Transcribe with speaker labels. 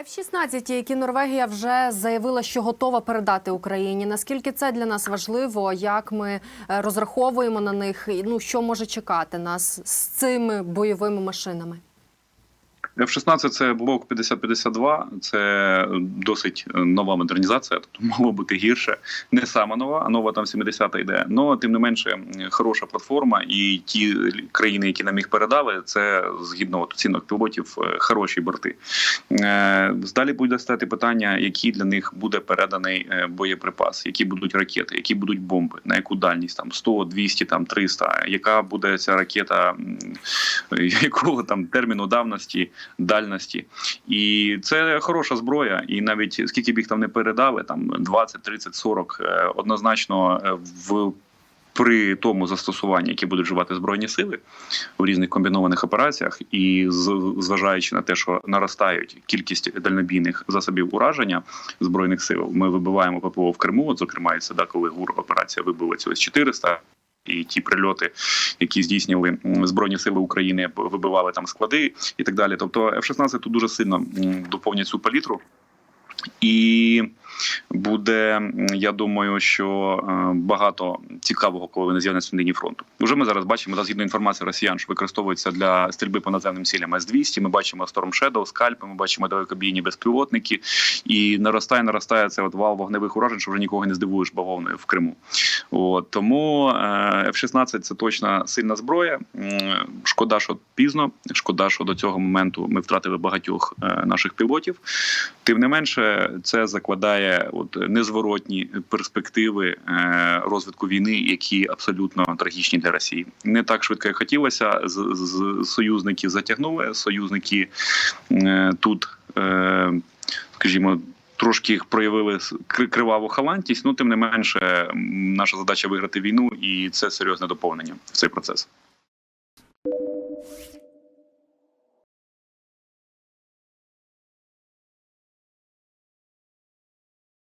Speaker 1: F-16, які Норвегія вже заявила, що готова передати Україні. Наскільки це для нас важливо? Як ми е, розраховуємо на них? Ну що може чекати нас з цими бойовими машинами?
Speaker 2: F-16 – це блок 5052, це досить нова модернізація, тобто могло бути гірше. Не сама нова, а нова там 70-та йде. Но тим не менше хороша платформа, і ті країни, які нам їх передали, це згідно от оцінок пілотів, е, хороші борти. Е, Далі буде стати питання, які для них буде переданий е, боєприпас, які будуть ракети, які будуть бомби, на яку дальність там 100, 200, там 300, яка буде ця ракета, якого там терміну давності дальності, і це хороша зброя. І навіть скільки б їх там не передали, там 20, 30, 40, е, однозначно е, в. При тому застосуванні, які будуть вживати збройні сили у різних комбінованих операціях, і зважаючи на те, що наростають кількість дальнобійних засобів ураження збройних сил, ми вибиваємо ППО в Криму. От, зокрема, і це коли ГУР операція вибила цього 400, і ті прильоти, які здійснювали збройні сили України, вибивали там склади і так далі. Тобто F-16 тут дуже сильно доповнять цю палітру. І буде, я думаю, що е, багато цікавого, коли вони з'являться на лінії фронту. Уже ми зараз бачимо за згідно інформації росіян, що використовуються для стрільби по наземним цілям С-200. Ми бачимо Storm Shadow, скальпи, ми бачимо далекобійні безпілотники, і наростає, наростає це от вал вогневих уражень, що вже нікого не здивуєш бавовною в Криму. От тому е, F-16 це точно сильна зброя. Шкода, що пізно. Шкода, що до цього моменту ми втратили багатьох е, наших пілотів. Тим не менше, це закладає от незворотні перспективи е, розвитку війни, які абсолютно трагічні для Росії. Не так швидко, як хотілося. З, з союзники затягнули. Союзники тут, скажімо трошки їх проявили криваву халантість. Ну тим не менше, наша задача виграти війну, і це серйозне доповнення в цей процес.